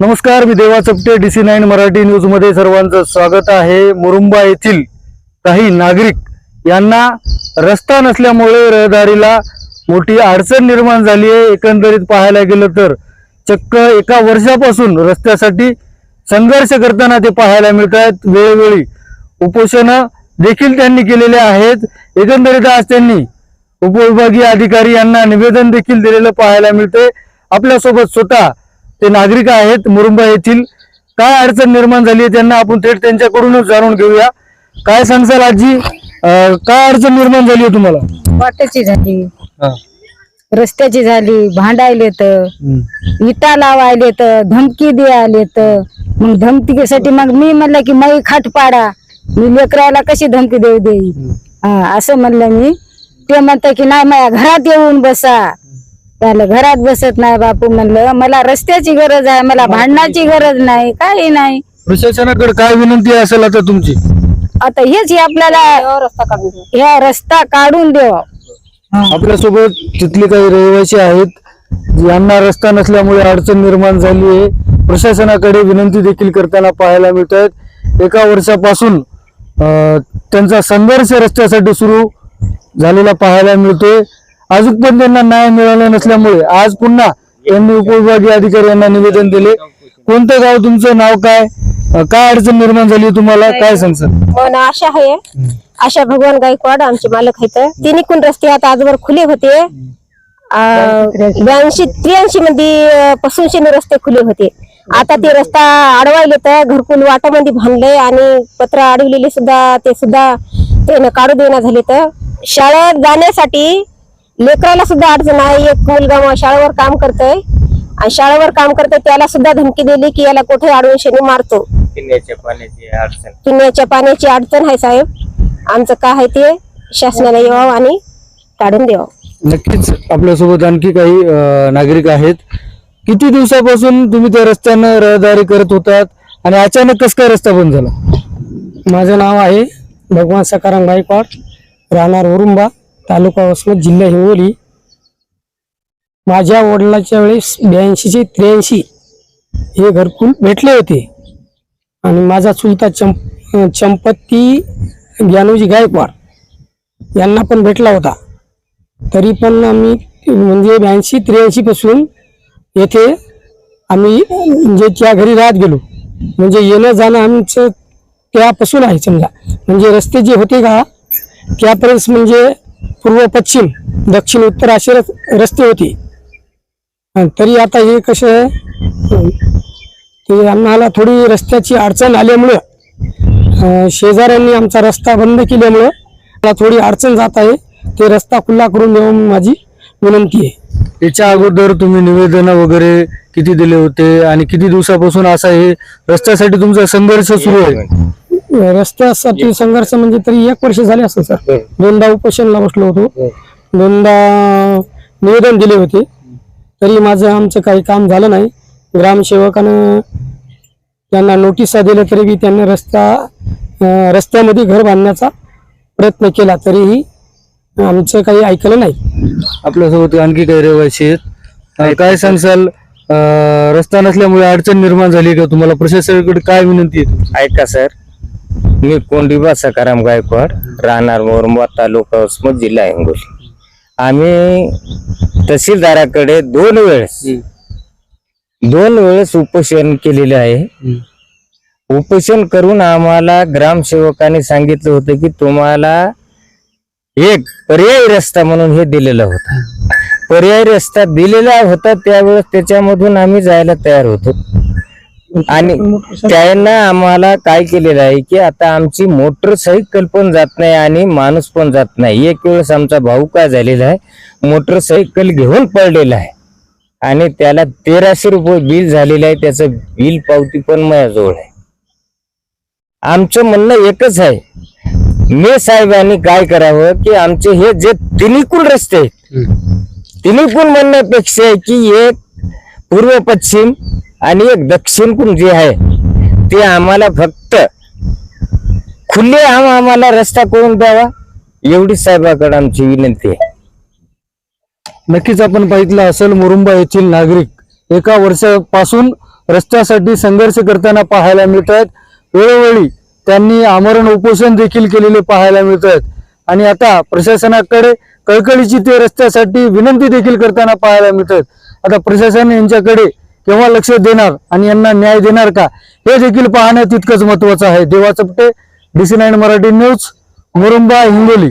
नमस्कार मी Deva Chapate D C nine Marathi न्यूजमध्ये सर्वांचं स्वागत आहे. मुरुंबा येथील काही नागरिक यांना रस्ता नसल्यामुळे रहदारीला मोठी अडचण निर्माण झाली आहे. एकंदरीत पाहायला गेलं तर चक्क एका वर्षापासून रस्त्यासाठी संघर्ष करताना ते पाहायला मिळत आहेत वेळोवेळी उपोषणं देखील त्यांनी केलेले आहेत. एकंदरीत आज त्यांनी उपविभागीय अधिकारी यांना निवेदन देखील दिलेलं पाहायला मिळते आपल्यासोबत स्वतः ते नागरिक आहेत मुरुंबा येथील. काय अडचण निर्माण झाली आहे त्यांना आपण थेट त्यांच्याकडूनच जाणून घेऊया. काय सांगसाल आजी? अं, काय अडचण निर्माण झाली आहे तुम्हाला? वाटाची झाली. रस्त्याची झाली भांडायले तर इटा लावायले तर धमकी द्यायले तर मग धमकीसाठी मग मी म्हणलं की मई खाट पाडा. मी लेकराला कशी धमकी देऊ देई हा, असं म्हणलं मी. ते म्हणतं की नाही माझ्या घरात येऊन बसा. त्याला घरात बसत नाही बापू म्हणलं मला रस्त्याची गरज आहे मला भांडणाची गरज नाही काही नाही. प्रशासनाकडे काय विनंती असेल आता तुमची? आता हेच हे आपल्याला रस्ता काढून ह्या रस्ता काढून देवा आपल्यासोबत तिथले काही रहिवासी आहेत यांना रस्ता नसल्यामुळे अडचण निर्माण झाली आहे. प्रशासनाकडे विनंती देखील करताना पाहायला मिळत आहेत एका वर्षापासून त्यांचा संघर्ष रस्त्यासाठी सुरू झालेला पाहायला मिळतोय. अजून पण त्यांना न्याय मिळाला नसल्यामुळे आज पुन्हा त्यांनी उपविभागीय अधिकारी यांना निवेदन दिले. कोणतं गाव तुमचं नाव काय? काय अडचण निर्माण झाली तुम्हाला? काय सांगसाल? हो ना आशा आहे. आशा भगवान गायकवाड आमचे मालक आहेत. तिन्ही कोण रस्ते आता आजवर खुले होते. ब्याऐंशी त्र्याऐंशी मध्ये अं, पासून शनी रस्ते खुले होते. आता ते रस्ता अडवायले तर घरकुल वाटामध्ये बांधले आणि पत्र अडवलेले सुद्धा ते सुद्धा त्यानं काढू देणार झाले तर. शाळेत जाण्यासाठी लेकराला सुद्धा अडचण आहे. एक मुलगा शाळेवर काम करतोय आणि शाळेवर काम करतोय त्याला सुद्धा धमकी दिली की याला कुठे अडवून शनी मारतो. पिण्याच्या पाण्याची अडचण. पिण्याच्या पाण्याची अडचण आहे साहेब. आमचं काय आहे ते शासनाने यावं आणि काढून द्यावं. नक्कीच आपल्यासोबत आणखी काही नागरिक आहेत. किती दिवसापासून तुम्ही त्या रस्त्यानं रहदारी करत होतात आणि अचानक कस काय रस्ता बंद झाला? माझं नाव आहे भगवान सकाराम गायकवाड राहणार उरुंबा तालुका वसमत जिल्हा हिंगोली. माझ्या वडिलाच्या वेळेस ब्याऐंशीचे त्र्याऐंशी हे घरकुल भेटले होते. आणि माझा चुलता चंप चंपत्ती ज्ञानोजी गायकवाड यांना पण भेटला होता. तरी पण आम्ही म्हणजे ब्याऐंशी त्र्याऐंशी पासून येथे आम्ही म्हणजे त्या घरी राहत गेलो. म्हणजे येणं जाणं आमचं त्यापासून आहे समजा. म्हणजे रस्ते जे होते का त्यापर्यंत म्हणजे पूर्व पश्चिम दक्षिण उत्तर असे रस्ते होते. तरी आता हे कसं आहे? की ते आम्हाला थोडी रस्त्याची अडचण आल्यामुळं शेजाऱ्यांनी आमचा रस्ता बंद केल्यामुळं मला थोडी अडचण जात आहे. ते रस्ता खुला करून देऊन माझी विनंती आहे. याच्या अगोदर तुम्ही निवेदन वगैरे किती दिले होते आणि किती दिवसापासून असा हे रस्त्यासाठी तुमचा संघर्ष सुरू आहे. रस्त्यासाठी संघर्ष म्हणजे तरी एक वर्ष झाले असं सर. दोनदा उपोषणला बसलो होतो. दोनदा निवेदन दिले होते. तरी माझं आमचं काही काम झालं नाही. ग्रामसेवकानं त्यांना नोटिसा दिल्या तरी बी त्यांनी रस्ता रस्त्यामध्ये घर बांधण्याचा प्रयत्न केला तरीही आमचं काही ऐकलं नाही. आपल्यासोबत आणखी काही रहिवासी आहेत. काय सांगसाल रस्ता नसल्यामुळे अडचण निर्माण झाली का? तुम्हाला प्रशासनाकडे काय विनंती आहे? ऐका सर. मी कोंडिबा सकाराम गायकवाड राहणार मोरंबा तालुका उस्मत जिल्हा हिंगोली. आम्ही तहसीलदाराकडे दोन वेळेस दोन वेळेस उपोषण केलेले आहे. उपोषण करून आम्हाला ग्रामसेवकाने सांगितलं होतं की तुम्हाला एक पर्यायी रस्ता म्हणून हे दिलेला होता. पर्यायी रस्ता दिलेला होता त्यावेळेस त्याच्यामधून आम्ही जायला तयार होतो. आणि त्यानं आम्हाला काय केलेलं आहे की आता आमची मोटरसायकल पण जात नाही आणि माणूस पण जात नाही. एक वेळेस आमचा भाऊ काय झालेला आहे मोटरसायकल घेऊन पडलेला आहे. आणि त्याला तेराशे रुपये बिल झालेलं आहे त्याचं बिल पावती पण माझ्याजवळ आहे. आमचं म्हणणं एकच आहे मी साहेबांनी काय करावं की आमचे हे जे तिन्हीकूल रस्ते आहेत तिन्हीकूल म्हणण्यापेक्षा आहे की एक पूर्व पश्चिम आणि एक दक्षिण कुंजी जे आहे ते आम्हाला फक्त खुले आम आम्हाला रस्ता करून द्यावा एवढी साहेबाकडे आमची विनंती आहे. नक्कीच आपण पाहितलं असेल मुरुंबा येथील नागरिक एका वर्षापासून रस्त्यासाठी संघर्ष करताना पाहायला मिळत आहेत वेळोवेळी त्यांनी आमरण उपोषण देखील केलेले पाहायला मिळत आहेत आणि आता प्रशासनाकडे कळकळीची ते रस्त्यासाठी विनंती देखील करताना पाहायला मिळत आहेत आता प्रशासन यांच्याकडे केव्हा लक्ष देणार आणि यांना न्याय देणार का? हे देखील पाहणं तितकंच महत्वाचं आहे. Deva Chapte DC nine Marathi news Murumba Hingoli.